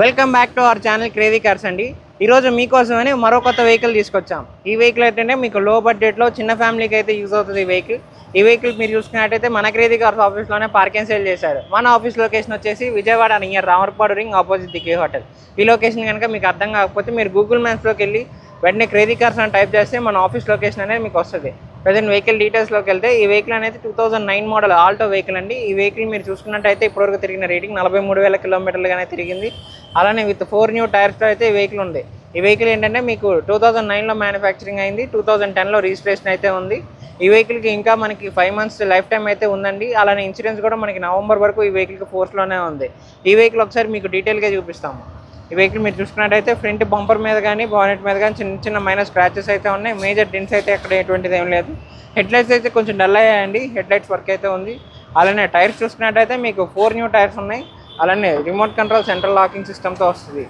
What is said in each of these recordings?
Welcome back to our channel crazy cars అండి. ఈరోజు మీకోసమని మరో కొత్త వెహికల్ తీసుకొచ్చాం. ఈ వెహికల్ ఏంటంటే మీకు లో బడ్జెట్లో చిన్న ఫ్యామిలీకి అయితే యూజ్ అవుతుంది ఈ వెహికల్ ఈ వెహికల్ మీరు చూసుకున్నట్టయితే మన క్రేజీ కార్స్ ఆఫీస్లోనే పార్కింగ్ సేల్ చేశారు. మన ఆఫీస్ లొకేషన్ వచ్చేసి Vijayawada near Ramarpadu ring opposite దికే hotel ఈ లొకేషన్ కనుక మీకు అర్థం కాకపోతే మీరు గూగుల్ మ్యాప్స్లోకి వెళ్ళి వెంటనే క్రేజీ కార్స్ అని టైప్ చేస్తే మన ఆఫీస్ లొకేషన్ అనేది మీకు వస్తుంది. ప్రజెంట్ వెహికల్ డీటెయిల్స్లోకి వెళ్తే ఈ వెహికల్ అనేది two thousand nine model Alto vehicle అండి. ఈ వెహికల్ మీరు చూసుకున్నట్టయితే ఇప్పటివరకు తిరిగిన రేటింగ్ నలభై మూడు వేల కిలోమీటర్లుగానే తిరిగింది. అలానే విత్ ఫోర్ న్యూ టైర్స్తో అయితే ఈ వెహికల్ ఉంది. ఈ వెహికల్ ఏంటంటే మీకు టూ థౌజండ్ నైన్లో మ్యానుఫ్యాక్చరింగ్ అయింది టూ థౌజండ్ టెన్లో రిజిస్ట్రేషన్ అయితే ఉంది. ఈ వెహికల్కి ఇంకా మనకి ఫైవ్ మంత్స్ లైఫ్ టైం అయితే ఉందండి. అలానే ఇన్సూరెన్స్ కూడా మనకి నవంబర్ వరకు ఈ వెహికల్కి ఫోర్స్లోనే ఉంది. ఈ వెహికల్ ఒకసారి మీకు డీటెయిల్గా చూపిస్తాము. ఈ వెహికల్ మీరు చూసుకున్నట్టయితే ఫ్రంట్ బంపర్ మీద కానీ బానెట్ మీద కానీ చిన్న చిన్న మైనర్ స్క్రాచెస్ అయితే ఉన్నాయి. మేజర్ డిన్స్ అయితే ఎక్కడ ఎటువంటిది ఏం లేదు. హెడ్లైట్స్ అయితే కొంచెం డల్ అయ్యాయండి. హెడ్లైట్స్ వర్క్ అయితే ఉంది. అలానే టైర్స్ చూసుకున్నట్టయితే మీకు ఫోర్ న్యూ టైర్స్ ఉన్నాయి. అలానే రిమోట్ కంట్రోల్ సెంట్రల్ లాకింగ్ సిస్టమ్తో వస్తుంది.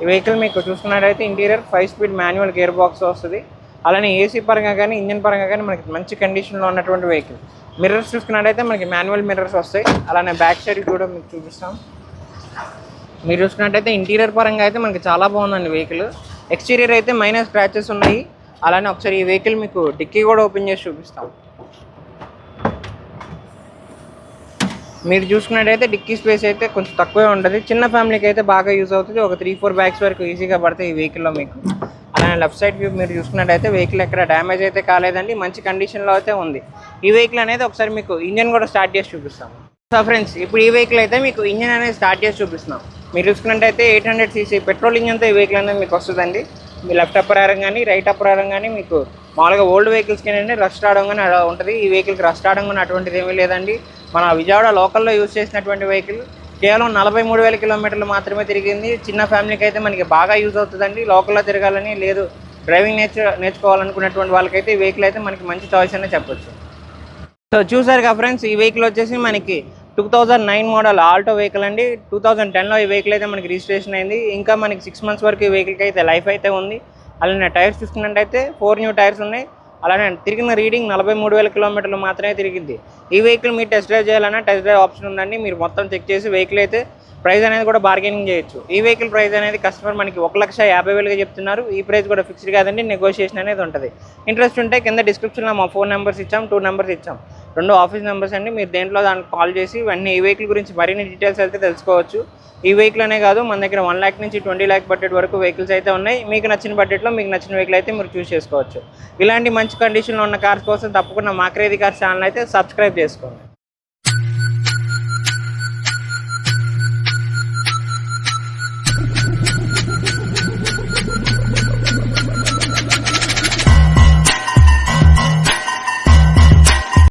ఈ వెహికల్ మీకు చూసుకున్నట్టయితే interior five speed manual gear box వస్తుంది. అలానే ఏసీ పరంగా కానీ ఇంజన్ పరంగా కానీ మనకి మంచి కండిషన్లో ఉన్నటువంటి వెహికల్. మిర్రర్స్ చూసుకున్నట్టయితే మనకి మాన్యువల్ మిర్రర్స్ వస్తాయి. అలానే బ్యాక్ సైడ్ కూడా మీకు చూపిస్తాం. మీరు చూసుకున్నట్టయితే ఇంటీరియర్ పరంగా అయితే మనకి చాలా బాగుందండి వెహికల్. ఎక్స్టీరియర్ అయితే మైనస్ స్క్రాచెస్ ఉన్నాయి. అలానే ఒకసారి ఈ వెహికల్ మీకు డిక్కీ కూడా ఓపెన్ చేసి చూపిస్తాం. మీరు చూసుకున్నట్టయితే డిక్కీ స్పేస్ అయితే కొంచెం తక్కువే ఉంటుంది. చిన్న ఫ్యామిలీకి అయితే బాగా యూజ్ అవుతుంది. ఒక త్రీ ఫోర్ బ్యాగ్స్ వరకు ఈజీగా పడతాయి ఈ వెహికల్లో మీకు. అలానే లెఫ్ట్ సైడ్ వ్యూ మీరు చూసుకున్నట్టయితే వెహికల్ ఎక్కడ డ్యామేజ్ అయితే కాలేదండి. మంచి కండిషన్లో అయితే ఉంది. ఈ వెహికల్ అనేది ఒకసారి మీకు ఇంజన్ కూడా స్టార్ట్ చేసి చూపిస్తాం సో ఫ్రెండ్స్ ఇప్పుడు ఈ వెహికల్ అయితే మీకు ఇంజన్ అనేది స్టార్ట్ చేసి చూపిస్తున్నాం. మీరు చూసుకున్నట్టయితే ఎయిట్ హండ్రెడ్ సీసీ పెట్రోల్ ఇంజన్తో ఈ వెహికల్ అనేది మీకు వస్తుందండి. మీ లెఫ్ట్ అప్పరారం కానీ రైట్ అప్పరారం కానీ మీకు మామూలుగా ఓల్డ్ వెహికల్స్కి ఏంటంటే రస్ట్ రావడం కానీ అలా ఉంటుంది. ఈ వెహికల్కి రస్ట్ రావడం కానీ అటువంటిది ఏమీ లేదండి. మన విజయవాడ లోకల్లో యూజ్ చేసినటువంటి వెహికల్ కేవలం నలభై మూడు వేల కిలోమీటర్లు మాత్రమే తిరిగింది. చిన్న ఫ్యామిలీకి అయితే మనకి బాగా యూజ్ అవుతుందండి. లోకల్లో తిరగాలని లేదు. డ్రైవింగ్ నేర్చు నేర్చుకోవాలనుకున్నటువంటి వాళ్ళకైతే ఈ వెహికల్ అయితే మనకి మంచి చాయిస్ అనే చెప్పొచ్చు. సో చూసారు కదా ఫ్రెండ్స్ ఈ వెహికల్ వచ్చేసి మనకి two thousand nine model Alto vehicle అండి. టూ థౌజండ్ టెన్లో ఈ వెహికల్ అయితే మనకి రిజిస్ట్రేషన్ అయింది. ఇంకా మనకి సిక్స్ మంత్స్ వరకు ఈ వెహికల్కి అయితే లైఫ్ అయితే ఉంది. అలానే టైర్స్ చూసుకున్నట్టయితే ఫోర్ న్యూ టైర్స్ ఉన్నాయి. అలానే తిరిగిన రీడింగ్ నలభై మూడు వేల కిలోమీటర్లు మాత్రమే తిరిగింది. ఈ వెహికల్ మీరు టెస్ట్ డ్రైవ్ చేయాలన్నా టెస్ట్ డ్రైవ్ ఆప్షన్ ఉందండి. మీరు మొత్తం చెక్ చేసి వెహికల్ అయితే ప్రైస్ అనేది కూడా బార్గెనింగ్ చేయొచ్చు. ఈ వెహికల్ ప్రైస్ అనేది కస్టమర్ మనకి ఒక లక్ష యాభై వేలుగా చెప్తున్నారు. ఈ ప్రైస్ కూడా ఫిక్స్డ్ కాదండి నెగోషియేషన్ అనేది ఉంటుంది. ఇంట్రెస్ట్ ఉంటే కింద డిస్క్రిప్షన్లో మా ఫోన్ నెంబర్స్ ఇచ్చాం టూ నెంబర్స్ ఇచ్చాం. రెండు ఆఫీస్ నెంబర్స్ అండి మీరు దేంట్లో దానికి కాల్ చేసి ఇవన్నీ ఈ వెహికల్ గురించి మరిన్ని డీటెయిల్స్ అయితే తెలుసుకోవచ్చు. ఈ వెహికల్ అనే కాదు మన దగ్గర వన్ ల్యాక్ నుంచి ట్వంటీ ల్యాక్ బడ్జెట్ వరకు వెహికల్స్ అయితే ఉన్నాయి. మీకు నచ్చిన బడ్జెట్లో మీకు నచ్చిన వెహికల్ అయితే మీరు చూస్ చేసుకోవచ్చు. ఇలాంటి మంచి కండిషన్లో ఉన్న కార్స్ కోసం తప్పకుండా మా క్రేది కార్స్ ఛానల్ అయితే సబ్స్క్రైబ్ చేసుకోండి.